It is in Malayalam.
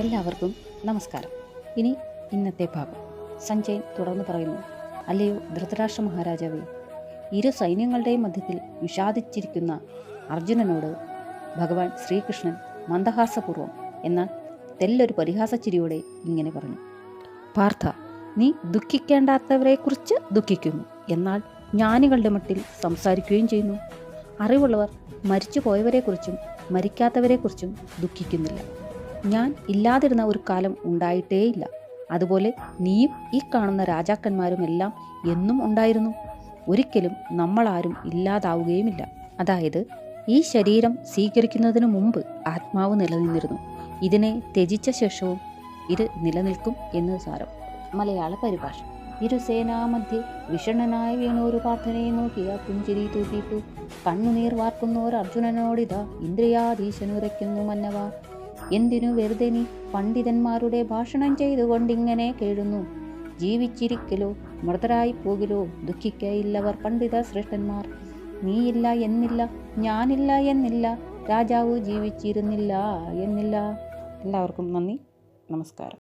എല്ലാവർക്കും നമസ്കാരം. ഇനി ഇന്നത്തെ ഭാഗം. സഞ്ജയൻ തുടർന്ന് പറയുന്നു അല്ലയോ ധൃതരാഷ്ട്ര മഹാരാജാവേ ഇരു സൈന്യങ്ങളുടെയും മധ്യത്തിൽ വിഷാദിച്ചിരിക്കുന്ന അർജുനനോട് ഭഗവാൻ ശ്രീകൃഷ്ണൻ മന്ദഹാസപൂർവം എന്നാൽ തെല്ലൊരു പരിഹാസച്ചിരിയോടെ ഇങ്ങനെ പറഞ്ഞു പാർത്ഥ നീ ദുഃഖിക്കേണ്ടാത്തവരെക്കുറിച്ച് ദുഃഖിക്കുന്നു. എന്നാൽ ജ്ഞാനികളുടെ മട്ടിൽ സംസാരിക്കുകയും ചെയ്യുന്നു. അറിവുള്ളവർ മരിച്ചു പോയവരെക്കുറിച്ചും മരിക്കാത്തവരെക്കുറിച്ചും ദുഃഖിക്കുന്നില്ല. ഞാൻ ഇല്ലാതിരുന്ന ഒരു കാലം ഉണ്ടായിട്ടേയില്ല. അതുപോലെ നീയും ഈ കാണുന്ന രാജാക്കന്മാരും എല്ലാം എന്നും ഉണ്ടായിരുന്നു. ഒരിക്കലും നമ്മളാരും ഇല്ലാതാവുകയുമില്ല. അതായത് ഈ ശരീരം സ്വീകരിക്കുന്നതിനു മുമ്പ് ആത്മാവ് നിലനിന്നിരുന്നു. ഇതിനെ ത്യജിച്ച ശേഷവും ഇത് നിലനിൽക്കും എന്ന് സാരം. മലയാള പരിഭാഷ. ഇരുസേനാമധ്യേ വിഷണ്ണനായി വീണൊരു പ്രാർത്ഥനയെ നോക്കിയ പുഞ്ചിരി തൂക്കിയിട്ടു കണ്ണുനീർ വാർക്കുന്നോർ അർജുനനോടിതാ. ഇന്ദ്രിയാധീശനുരയ്ക്കുന്നു മന്നവ. എന്തിനു വെറുതെ നീ പണ്ഡിതന്മാരുടെ ഭാഷണം ചെയ്തുകൊണ്ടിങ്ങനെ കേഴുന്നു? ജീവിച്ചിരിക്കലോ മൃതരായി പോകലോ ദുഃഖിക്കയില്ലവർ പണ്ഡിത ശ്രേഷ്ഠന്മാർ. നീയില്ല എന്നില്ല ഞാനില്ല എന്നില്ല രാജാവ് ജീവിച്ചിരുന്നില്ല എന്നില്ല. എല്ലാവർക്കും നന്ദി നമസ്കാരം.